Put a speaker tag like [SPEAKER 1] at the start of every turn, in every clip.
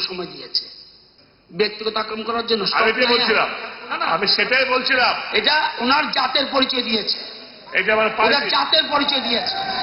[SPEAKER 1] সময় দিয়েছে। ব্যক্তিগত আক্রমণ করার জন্য
[SPEAKER 2] আমি বলছিলাম। আমি সেটাই বলছিলাম।
[SPEAKER 1] এটা ওনার জাতের পরিচয় দিয়েছে।
[SPEAKER 2] এটা আমার
[SPEAKER 1] জাতের পরিচয় দিয়েছে।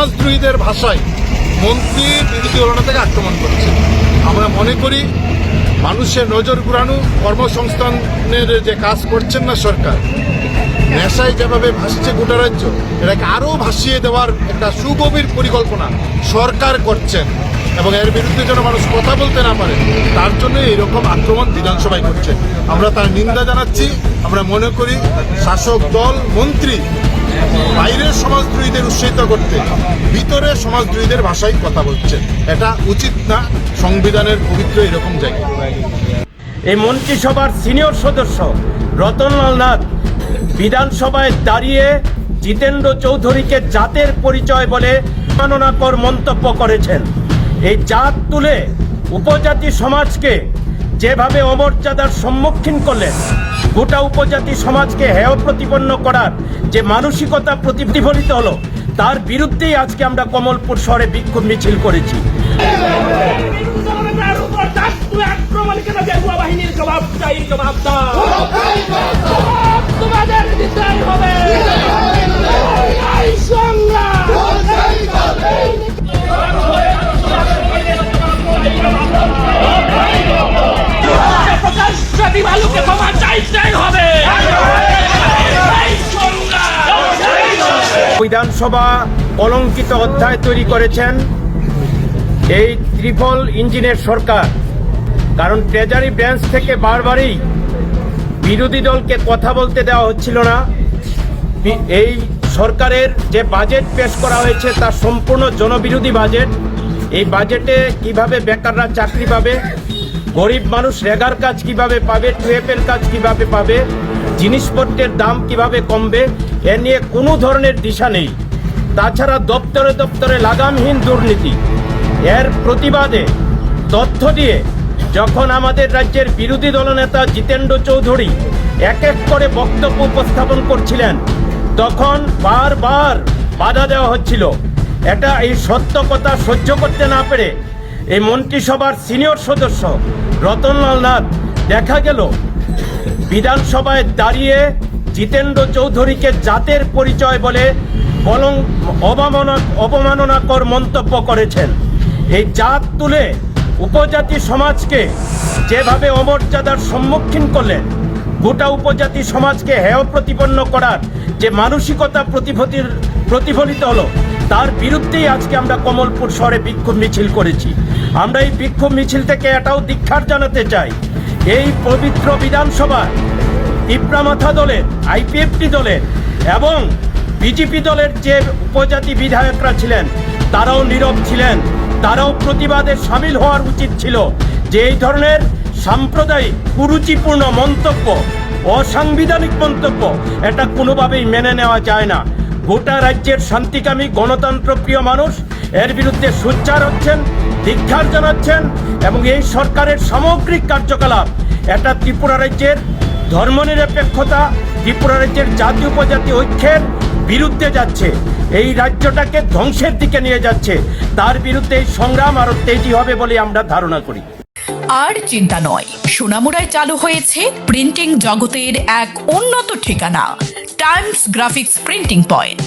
[SPEAKER 3] সমাজদ্রোহীদের ভাষায় মন্ত্রী দলনা থেকে আক্রমণ করছে। আমরা মনে করি মানুষের নজর ঘুরানো, কর্মসংস্থানের যে কাজ করছেন না সরকার, নেশায় যেভাবে ভাসছে গোটা রাজ্য, এটাকে আরও ভাসিয়ে দেওয়ার একটা সুগভীর পরিকল্পনা সরকার করছেন এবং এর বিরুদ্ধে যেন মানুষ কথা বলতে না পারে, তার জন্য এইরকম আক্রমণ বিধানসভায় করছে। আমরা তার নিন্দা জানাচ্ছি, আমরা মনে করি শাসক দল, মন্ত্রী বাইরের সমাজদ্রোহীদের উৎসাহিত করতে ভিতরে সমাজদ্রোহীদের ভাষায় কথা বলছে এটা উচিত না, সংবিধানের পবিত্র এরকম জায়গা।
[SPEAKER 4] এই মন্ত্রিসভার সিনিয়র সদস্য রতনলাল নাথ বিধানসভায় দাঁড়িয়ে জিতেন্দ্র চৌধুরীকে জাতের পরিচয় বলে মাননাকর মন্তব্য করেছেন। এই জাত তুলে উপজাতি সমাজকে যেভাবে অমর্যাদার সম্মুখীন করলেন, গোটা উপজাতি সমাজকে হেয় প্রতিপন্ন করার যে মানসিকতা প্রতিফলিত হলো, তার বিরুদ্ধেই আজকে আমরা কমলপুর শহরে বিক্ষোভ মিছিল করেছি।
[SPEAKER 5] জবাব জবাব
[SPEAKER 4] বিধানসভা অলঙ্কিত অধ্যায় তৈরি করেছেন এই ত্রিপল ইঞ্জিনের সরকার। কারণ ট্রেজারি ব্রাঞ্চ থেকে বারবারই বিরোধী দলকে কথা বলতে দেওয়া হচ্ছিল না। এই সরকারের যে বাজেট পেশ করা হয়েছে তা সম্পূর্ণ জনবিরোধী বাজেট। এই বাজেটে কীভাবে বেকাররা চাকরি পাবে, গরিব মানুষ রেগার কাজ কীভাবে পাবে, টুয়েপের কাজ কীভাবে পাবে জিনিসপত্রের দাম কীভাবে কমবে, এ নিয়ে কোনো ধরনের দিশা নেই। তাছাড়া দপ্তরে দপ্তরে লাগামহীন দুর্নীতি। এর প্রতিবাদে তথ্য দিয়ে যখন আমাদের রাজ্যের বিরোধী দলনেতা জিতেন্দ্র চৌধুরী এক এক করে বক্তব্য উপস্থাপন করছিলেন, তখন বারবার বাধা দেওয়া হচ্ছিল। এটা এই সত্য কথা সহ্য করতে না পেরে এই মন্ত্রিসভার সিনিয়র সদস্য রতনলাল নাথ দেখা গেল বিধানসভায় দাঁড়িয়ে জিতেন্দ্র চৌধুরীকে জাতের পরিচয় বলে বলং অবমাননা অবমাননাকর মন্তব্য করেছেন। এই জাত তুলে উপজাতি সমাজকে যেভাবে অমর্যাদার সম্মুখীন করলেন, গোটা উপজাতি সমাজকে হেয় প্রতিপন্ন করার যে মানসিকতা প্রতিফলিত প্রতিফলিত হলো, তার বিরুদ্ধেই আজকে আমরা কমলপুর শহরে বিক্ষোভ মিছিল করেছি। আমরা এই বিক্ষোভ মিছিল থেকে এটাও দীক্ষার জানাতে চাই। এই পবিত্র বিধানসভায় ইব্রামাথা দলের, আইপিএফটি দলের এবং বিজেপি দলের যে উপজাতি বিধায়করা ছিলেন, তারাও নীরব ছিলেন। তারাও প্রতিবাদে সামিল হওয়ার উচিত ছিল যে এই ধরনের সাম্প্রদায়িক, কুরুচিপূর্ণ মন্তব্য, অসাংবিধানিক মন্তব্য এটা কোনোভাবেই মেনে নেওয়া যায় না। গোটা রাজ্যের শান্তিকামী গণতন্ত্রপ্রিয় মানুষ এর বিরুদ্ধে সোচ্চার হচ্ছেন ধিক্ষার জানাচ্ছেন এবং এই সরকারের সামগ্রিক কার্যকলাপ, এটা ত্রিপুরা রাজ্যের ধর্মনিরপেক্ষতা, ত্রিপুরা রাজ্যের জাতি উপজাতি ঐক্যের বিরুদ্ধে যাচ্ছে। এই রাজ্যটাকে ধ্বংসের দিকে নিয়ে যাচ্ছে। তার বিরুদ্ধে এই সংগ্রাম আরও তেজি হবে বলে আমরা ধারণা করি।
[SPEAKER 2] আর চিন্তা নয় সোনামুড়ায় চালু হয়েছে প্রিন্টিং জগতের এক উন্নত ঠিকানা, টাইমস গ্রাফিক্স প্রিন্টিং পয়েন্ট।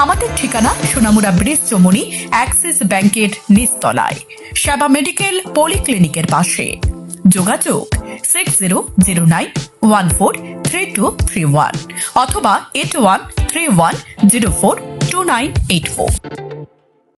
[SPEAKER 2] আমাদের ঠিকানা সোনামুড়া ব্রিজ চমুনি, অ্যাক্সিস ব্যাংকের নিচতলায়। সেবা মেডিকেল পলিক্লিনিকের পাশে। যোগাযোগ six zero zero nine one four three two three one অথবা eight one three one zero four two nine eight four.